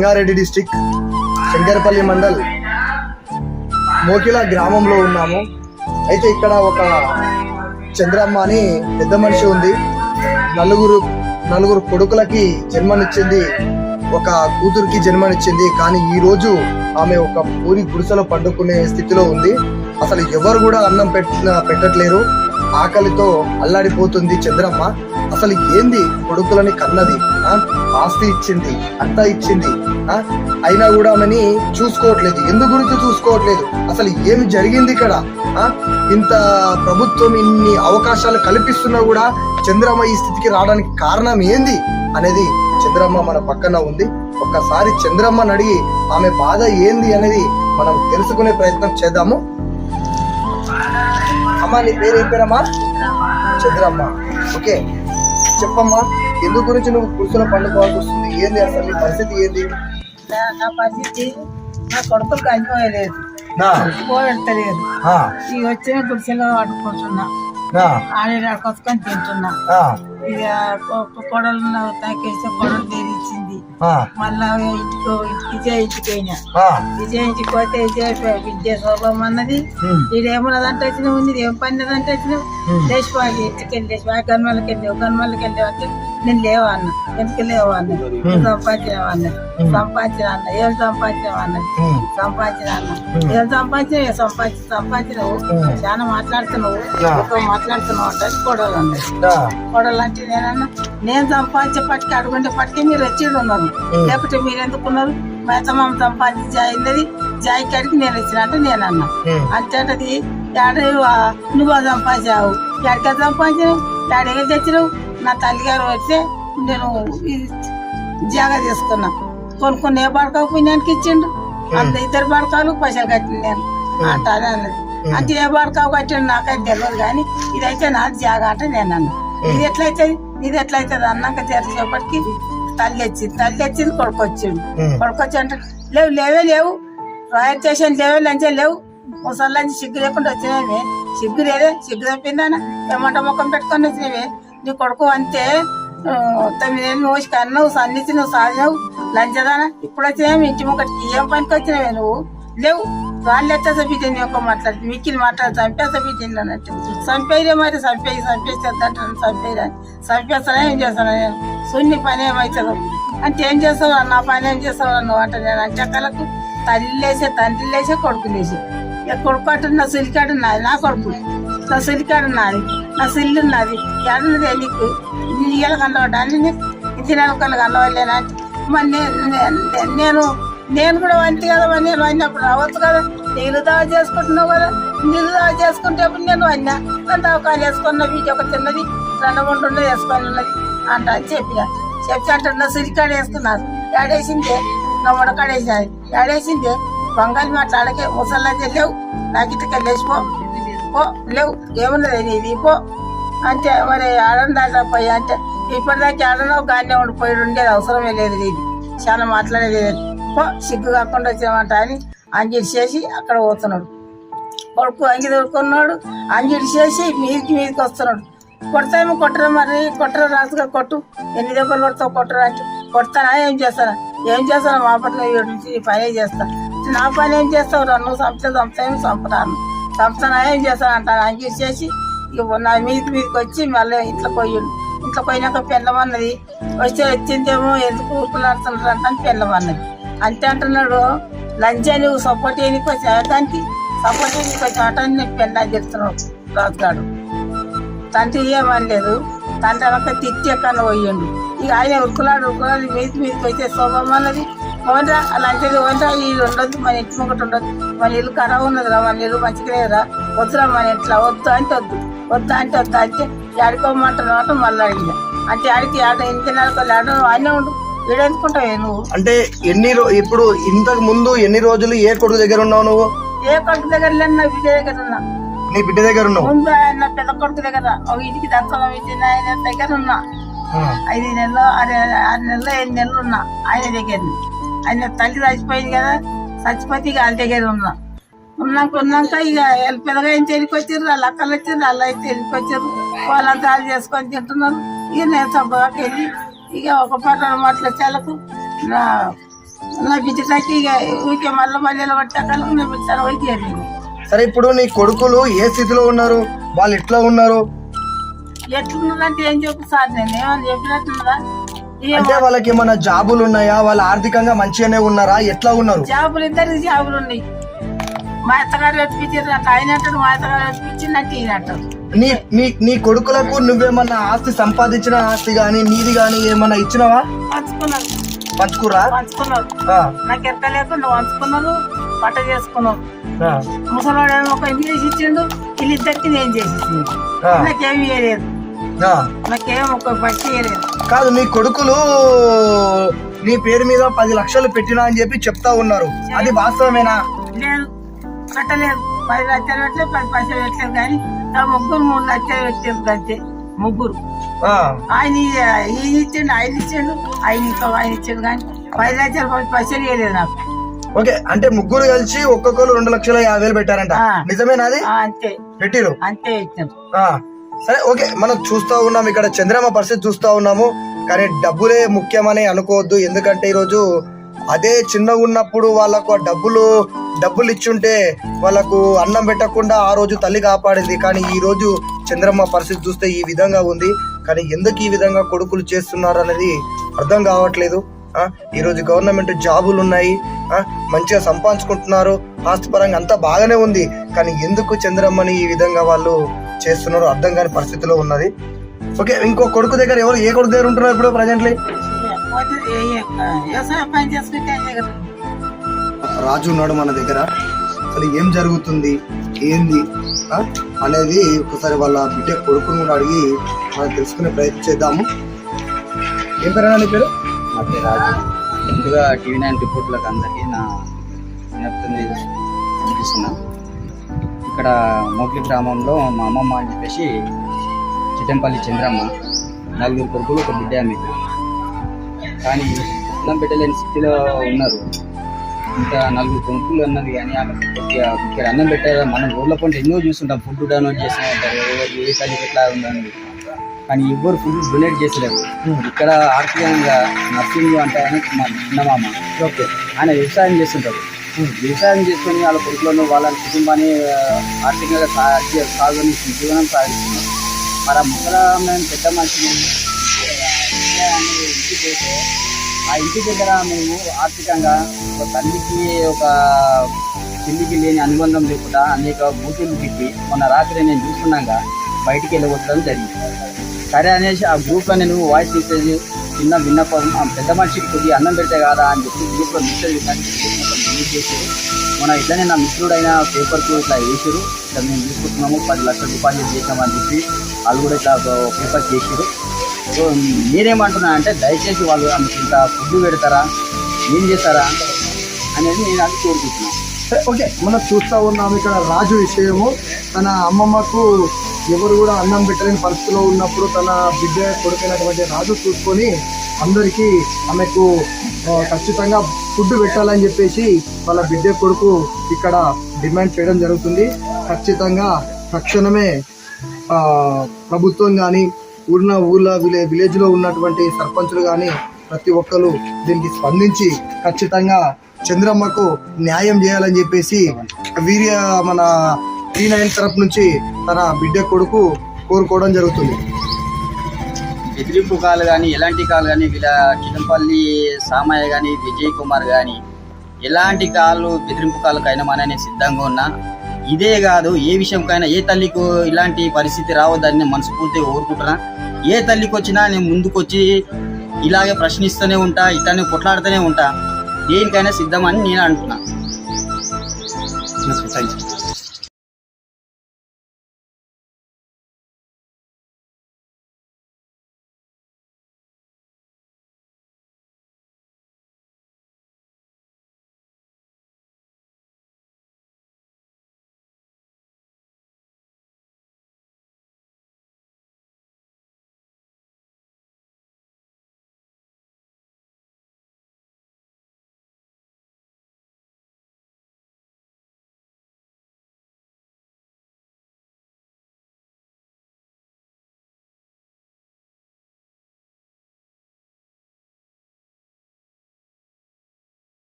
Rangareddy district Shankarpally mandal Mokila గ్రామంలో ఉన్నాము. అయితే ఇక్కడ ఒక చంద్రమ్మ అని పెద్ద మనిషి ఉంది. నలుగురు నలుగురు కొడుకులకి జన్మనిచ్చింది ఒక కూతురికి జన్మనిచ్చింది. కానీ ఈ రోజు ఆమె ఒక పూరి గుడిసెలో పండుకునే స్థితిలో ఉంది. అసలు ఎవరు కూడా అన్నం పెట్ట పెట్టట్లేరు. ఆకలితో అల్లాడిపోతుంది చంద్రమ్మ. అసలు ఏంది కొడుకులని కన్నది? ఆస్తి ఇచ్చింది అంత ఇచ్చింది ఆ? అయినా కూడా ఆమెని చూసుకోవట్లేదు. ఎందు గురించి చూసుకోవట్లేదు? అసలు ఏమి జరిగింది ఇక్కడ? ఆ? ఇంత ప్రభుత్వం ఇన్ని అవకాశాలు కల్పిస్తున్నా కూడా చంద్రమ్మ ఈ స్థితికి రావడానికి కారణం ఏంది అనేది చంద్రమ్మ మన పక్కన ఉంది. ఒక్కసారి చంద్రమ్మని అడిగి ఆమె బాధ ఏంది అనేది మనం తెలుసుకునే ప్రయత్నం చేద్దాము. అమ్మా నీ పేరు ఏం పేరమ్మా చంద్రమ్మ ఓకే. చెప్పమ్మా. ఎందు గురించి నువ్వు కుర్చీలో పండుకోవాల్సి వస్తుంది? ఏంది అసలు నీ పరిస్థితి ఏంది? నా- పరిస్థితి నా కొడుకులు కలిపోయలేదు నా. పోయలేదు ఇక వచ్చిన గుడిసెలో ఆడుకుంటున్నా నా. ఆడ కొట్టుకొని తింటున్నా. ఆ, ఇక కొడలు తాకేస్తే కొడలు తెరిచింది ఆ, మళ్ళా ఇంటికి విజయ ఇంటికి పోయినా ఆ, విజయ ఇంటికి పోతే విజయ విద్య శోభం అన్నది. ఈడేమన్నదంటే వచ్చినావు ఉంది. ఏం పనిదంటే వచ్చినావు. ఉమ్, లేచిపోయి ఇంటికి వెళ్ళి గన్మలకి వెళ్ళావు అంటే నేను లేవా అన్న ఎందుకు లేవా అన్న సంపాదించినావా సంపాదించిన అన్న ఏం సంపాదించినావా సంపాదించిన అన్న ఏం సంపాదించిన ఏం సంపాదించి సంపాదించినావు చాలా మాట్లాడుతున్నావు ఒక మాట్లాడుతున్నావు అంటే కొడవలు అన్నది నా, కొడలు అంటే నేనన్నా నేను సంపాదించే పట్టుకి అడుగుంటే పట్టుకి మీరు వచ్చి ఉన్నారు. లేకపోతే మీరు ఎందుకున్నారు మా అత్తమ్మ సంపాదించి అయింది జాయి కాడికి నేను వచ్చిన అంటే నేను అన్నా అది ఏడ నువ్వు సంపాదించావు? ఎక్కడ సంపాదించావు ఏడగా తెచ్చినావు? నా తల్లిగారు వస్తే నేను జాగా తీసుకున్నా కొనుక్కుని ఏ బడకావు పుణ్యానికి ఇచ్చిండు? అంత ఇద్దరు బడకాలు పైసలు కట్టిన నేను. అంటే అదే అన్నది. అంటే ఏ బడకావు కట్టిండు నాకైతే తెలియదు కానీ ఇదైతే నాది జాగా అంటే నేను అన్నా. ఇది ఎట్లయితుంది? ఇది ఎట్లయితుంది అన్నాక తెరిచేపటికి తల్లి వచ్చింది. తల్లి వచ్చింది కొడుకు వచ్చిండు. ఉమ్, కొడుకు వచ్చి అంటే లేవు లేవే లేవు. రాయల్ స్టేషన్ లేవే లంచే లేవు. ముసల్లాంచి సిగ్గు లేకుండా వచ్చినవే. సిగ్గు లేదే సిగ్గు తప్పిందానా ఏమంట ముఖం పెట్టుకొని వచ్చినవే. నీ కొడుకు అంతే ఆ, తొమ్మిదేళ్ళు మోసి కన్నావు సన్నిచి నువ్వు సాధినావు లంచదానా ఇప్పుడు వచ్చినావు ఇంటి ముక్కటికి ఏం పనికి వచ్చినవే నువ్వు లేవు వాళ్ళు ఎట్టేసా బిడ్డని ఒక మాట్లాడి మిక్కిని మాట్లాడి చంపేసా బిడ్డని అన్నట్టు చంపేయరే మరి చంపేయి చంపేసేద్దంటాను చంపేయరా చంపేస్తానా ఏం చేస్తాను నేను సున్ని పని ఏమవుతుందో అంటే ఏం చేస్తావు నా పని ఏం చేస్తావు నువ్వు అంటే నేను అంటే కలకు తల్లి లేసే తండ్రి లేసే కొడుకు లేసే ఇక కొడుకు అంటే నా సిలికాడు నాది నా కొడుకు నా సిలికాడు నా సిల్లు నాది. ఎడన్నది నీకు నీ ఇయ్యాల కనవడాన్ని ఇది నేను ఒకళ్ళు కనవలేనా మరి నేను నేను కూడా వంటి కదా మరి నేను వండినప్పుడు రావచ్చు కదా? నీళ్ళు దావ చేసుకుంటున్నావు కదా? నీళ్ళు దావ చేసుకుంటేప్పుడు నేను వండినా? నన్ను దవకాలు వేసుకున్న వీటి ఒక చిన్నది రెండు గుంటుండే వేసుకొని ఉన్నది అంట అని చెప్పిన. చెప్పి అంటే నా సిరికాడ వేసుకున్నారు. ఏడేసిందే? నా ముడకాడేసినది ఏడేసిందే? బంగాళి మాట్లాడకే ముసల్లా తెలియవు నాకు ఇటుక లేచిపో. పో లేవు. ఏమున్నది నీది? పో. అంటే మరి ఆడందాట పోయి అంటే ఇప్పటిదాకా ఆడనో గానే ఉండిపోయి ఉండేది అవసరమే లేదు ఇది చాలా మాట్లాడేది పో సిగ్గు కాకుండా వచ్చామంట అని అంగిడి చేసి అక్కడ పోతున్నాడు. కొడుకు అంగి దొరుకున్నాడు అంగిడి చేసి మీదికి మీదికి వస్తున్నాడు. కొడతామో కొట్టరా మరి? కొట్టరా రాసుగా కొట్టు. ఎన్ని దెబ్బలు కొడతావు కొట్టరా అంటే. కొడతానా? ఏం చేస్తానా? ఏం చేస్తాను? మా పట్ల పనే పని చేస్తా. నా పని ఏం చేస్తావు నువ్వు సంపద చంపుతాను చంపుతాను చంపుతానా ఏం చేస్తాను అంటాను అంగిడి చేసి ఇక నా మీదికి మీదకి వచ్చి మళ్ళీ ఇంట్లో పోయిండు. ఇంట్లో పోయినాక పెళ్ళమన్నది. వస్తే వచ్చిందేమో ఎందుకు ఊరుకులాడుతున్నారు అంటే పెళ్ళమన్నది. అంటే అంటున్నాడు. లంచా అని సపోర్ట్ చేయడానికి వచ్చి దానికి సపోర్ట్ చేయడానికి వచ్చి ఆటాన్ని చెప్తున్నాడు రాజుగాడు. తండ్రి ఏమనలేదు. తండ్రి అనక తిట్టే ఎక్కడ పోయిండు. ఇక ఆయన ఉరుకులాడు ఉరుకులాడు మీది మీదకి వచ్చే శోభం అన్నది. ఓన్రా అలాంటిది ఓన్రా ఈ ఉండదు మన ఇంటి ముంగట ఉండదు మన ఇల్లు ఖరాబ్ ఉన్నదిరా మన ఇల్లు మంచిగా వద్దురా మన ఇంట్లో వద్దు అంటే వద్దు. వద్దు అంటే వద్దు అంటే ఆడుకోమంటున్నావు మళ్ళీ అడిగిన. అంటే ఆడికి ఆడ ఇంటి నెలకు ఆడ అన్నీ ఉండు. ఈడెందుకుంటావే నువ్వు? అంటే ఎన్ని ఇప్పుడు ఇంతకు ముందు ఎన్ని రోజులు ఏ కొడుకు దగ్గర ఉన్నావు నువ్వు? ఏ కొడుకు దగ్గర లేని నా బిడ్డ దగ్గర ఉన్నా. నీ బిడ్డ దగ్గర ఉన్నావు? ముందు ఆయన పెద్ద కొడుకు దగ్గర. ఒక ఇంటికి దర్శనం ఇచ్చిన ఆయన దగ్గర ఉన్నా. ఐదు నెలలు ఆరు ఆరు నెలలు ఐదు నెలలు ఉన్నా. ఆయన దగ్గర. ఆయన తల్లి చచ్చిపోయింది కదా. చచ్చిపోతే ఇక వాళ్ళ దగ్గర ఉన్నా. ఉన్నాక ఉన్నాక ఇక వీళ్ళు పెద్దగా ఏం తెలికొచ్చారు వాళ్ళ అక్కలు వచ్చారు వాళ్ళ అయితే తెలికొచ్చారు వాళ్ళంతా వాళ్ళు చేసుకొని తింటున్నారు. ఇక నేను సబ్బగా వెళ్ళి ఇక ఒక పాట మాటల చాలకు నా నా బిడ్డకి ఇక ఊరికే మళ్ళీ మళ్ళీ కొట్టాకలకు నేను బిడ్డను పోయి సరే ఇప్పుడు నీ కొడుకులు ఏ స్థితిలో ఉన్నారు? వాళ్ళు ఎట్లా ఉన్నారు? ఎట్లున్నదంటే ఏం చెప్పు సార్ నేను ఏమని చెప్పినట్టున్నదా ఇక అంటే వాళ్ళకి ఏమైనా జాబులు ఉన్నాయా? వాళ్ళు ఆర్థికంగా మంచిగానే ఉన్నారా? ఎట్లా ఉన్నారు? జాబులు ఇద్దరికి జాబులు ఉన్నాయి. మా అత్తగారు వెతిపించారు అట్లా. ఆయన అంటాడు మా అత్తగారు వెతిపించిందంటే ఈయన అంటాడు. నీ నీ నీ కొడుకులకు నువ్వేమన్నా ఆస్తి సంపాదించిన ఆస్తి గాని నీది గాని ఏమన్నా ఇచ్చినావా? పంచుకున్నారు. పంచుకురా? పంచుకున్నారు. నాకు ఎక్క లేకుండా పంచుకున్నారు పట్ట చేసుకున్నారు ఆ, ముసలాడు ఒక చేసి ఇచ్చిండు వీళ్ళిద్దరికి నేను చేసి నాకేమి ఆ. నాకేం ఒక కాదు నీ కొడుకులు నీ పేరు మీద పది లక్షలు పెట్టినా అని చెప్పి చెప్తా ఉన్నారు. అది వాస్తవమేనా? లేదు. పది లక్షలు పెట్టలేదు పది పైసలు పెట్టలేదు కానీ ముగ్గురు మూడు లక్షలు పెట్టలేదు అంతే ముగ్గురు. ఆయన ఈయన ఇచ్చిండు ఆయన ఇచ్చిండు ఆయన ఇంకా ఆయన ఇచ్చిండు కానీ పది లక్షలు పది పైసలు ఇవ్వలేదు నాకు. ఓకే అంటే ముగ్గురు కలిసి ఒక్కొక్కరు రెండు లక్షల యాభై వేలు పెట్టారంట. నిజమేనా అది? అంతే. పెట్టిరు. అంతే ఇచ్చాను ఆ, సరే ఓకే మనం చూస్తూ ఉన్నాం ఇక్కడ చంద్రమ్మ పరిస్థితి చూస్తూ ఉన్నాము. కానీ డబ్బులే ముఖ్యమని అనుకోవద్దు. ఎందుకంటే ఈరోజు అదే చిన్నగా ఉన్నప్పుడు వాళ్ళకు ఆ డబ్బులు డబ్బులు ఇచ్చుంటే వాళ్ళకు అన్నం పెట్టకుండా ఆ రోజు తల్లి కాపాడింది. కానీ ఈ రోజు చంద్రమ్మ పరిస్థితి చూస్తే ఈ విధంగా ఉంది. కానీ ఎందుకు ఈ విధంగా కొడుకులు చేస్తున్నారు అనేది అర్థం కావట్లేదు. ఈరోజు గవర్నమెంట్ జాబులు ఉన్నాయి. మంచిగా సంపాదించుకుంటున్నారు. ఆస్తిపరంగా అంతా బాగానే ఉంది. కానీ ఎందుకు చంద్రమ్మని ఈ విధంగా వాళ్ళు చేస్తున్నారో అర్థం కాని పరిస్థితిలో ఉన్నది. ఓకే ఇంకో కొడుకు దగ్గర ఎవరు ఏ కొడుకు దగ్గర ఉంటున్నారు ఇప్పుడు ప్రజెంట్లీ రాజు ఉన్నాడు మన దగ్గర. అసలు ఏం జరుగుతుంది? ఏంది? అనేది ఒకసారి వాళ్ళ బిడ్డ కొడుకును కూడా అడిగి మనం తెలుసుకునే ప్రయత్నం చేద్దాము. ఏం పేరు నీ పేరు? రాజు. ముందుగా టీవీ నైన్ రిపోర్ట్లకు అందరికీ నా విజ్ఞప్తిని చూపిస్తున్నాను ఇక్కడ మోగ్లి గ్రామంలో మా అమ్మమ్మ అని చెప్పేసి చిట్టంపల్లి చంద్రమ్మ నలుగురు కొడుకులు ఒక బిడ్డ మీకు కానీ అన్నం పెట్టలేని స్థితిలో ఉన్నారు. ఇంకా నలుగురు కొనుక్కులు అన్నది కానీ ఆమె ఇక్కడ అన్నం పెట్టారు. మనం ఊర్లో పంట ఎన్నో చూస్తుంటాం. ఫుడ్ డొనేట్ చేసిన ఎవరు ఏ తల్లికి ఎట్లా ఉందని కానీ ఎవ్వరు ఫుడ్ డొనేట్ చేసలేరు ఇక్కడ ఆర్థికంగా నర్సింగ్ అంటే ఆయన మా చిన్నమామ. ఓకే. ఆయన వ్యవసాయం చేస్తుంటారు. వ్యవసాయం చేసుకొని వాళ్ళ కొడుకులను వాళ్ళ కుటుంబాన్ని ఆర్థికంగా సా- సాగుని జీవనం సాగిస్తున్నాం మరి ఆ ముసలామె పెద్ద మనిషిని ఆ, ఇంటికి పోతే ఆ ఇంటి దగ్గర మేము ఆర్థికంగా ఒక తల్లికి ఒక చెల్లికి లేని అనుబంధం లేకుండా అనేక బూతులు తిప్పి మొన్న రాత్రి నేను చూస్తున్నాగా బయటికి వెళ్ళగొట్టడం జరిగింది. సరే అనేసి ఆ గ్రూప్లో నేను వాయిస్ మెసేజ్ చిన్న విన్నపం పెద్ద మనిషికి కొద్దిగా అన్నం పెడితే కాదా అని చెప్పి గ్రూప్లో మెసేజ్ డిలీట్ మన ఇట్లనే నా మిత్రుడైన పేపర్కు ఇట్లా వేసారు ఇట్లా మేము తీసుకుంటున్నాము పది లక్షలు డిపాజిట్ చేసామని చెప్పి వాళ్ళు కూడా ఇట్లా పేపర్ చేసారు సో నేనేమంటున్నా అంటే దయచేసి వాళ్ళు ఆమెకి ఇంత ఫుడ్ పెడతారా? ఏం చేస్తారా? అనేది నేను అది కోరుకుంటున్నాను సరే, ఓకే మనం చూస్తూ ఉన్నాం ఇక్కడ రాజు విషయము. తన అమ్మమ్మకు ఎవరు కూడా అన్నం పెట్టలేని పరిస్థితిలో ఉన్నప్పుడు తన బిడ్డ కొడుకైనటువంటి రాజు చూసుకొని అందరికీ ఆమెకు ఖచ్చితంగా ఫుడ్ పెట్టాలని చెప్పేసి వాళ్ళ బిడ్డ కొడుకు ఇక్కడ డిమాండ్ చేయడం జరుగుతుంది. ఖచ్చితంగా తక్షణమే ప్రభుత్వం కానీ ఊరిన ఊళ్ళ విలే విలేజ్లో ఉన్నటువంటి సర్పంచులు కానీ ప్రతి ఒక్కరు దీనికి స్పందించి ఖచ్చితంగా చంద్రమ్మకు న్యాయం చేయాలని చెప్పేసి వీర్య మన త్రీ నైన్ తరఫు నుంచి తన బిడ్డ కొడుకు కోరుకోవడం జరుగుతుంది. బెదిరింపు కాలు కానీ ఎలాంటి కాలు కానీ వీళ్ళ చిదంపల్లి సామయ్య కానీ విజయ్ కుమార్ కానీ ఎలాంటి కాళ్ళు బెదిరింపు కాళ్ళకైనా మన సిద్ధంగా ఉన్నా ఇదే కాదు ఏ విషయంకైనా ఏ తల్లికి ఇలాంటి పరిస్థితి రావద్దని నేను మనస్ఫూర్తిగా కోరుకుంటున్నా. ఏ తల్లికి వచ్చినా నేను ముందుకొచ్చి ఇలాగే ప్రశ్నిస్తూనే ఉంటా ఇట్లానే కొట్లాడుతూనే ఉంటా దేనికైనా సిద్ధమని నేను అంటున్నా. Thank you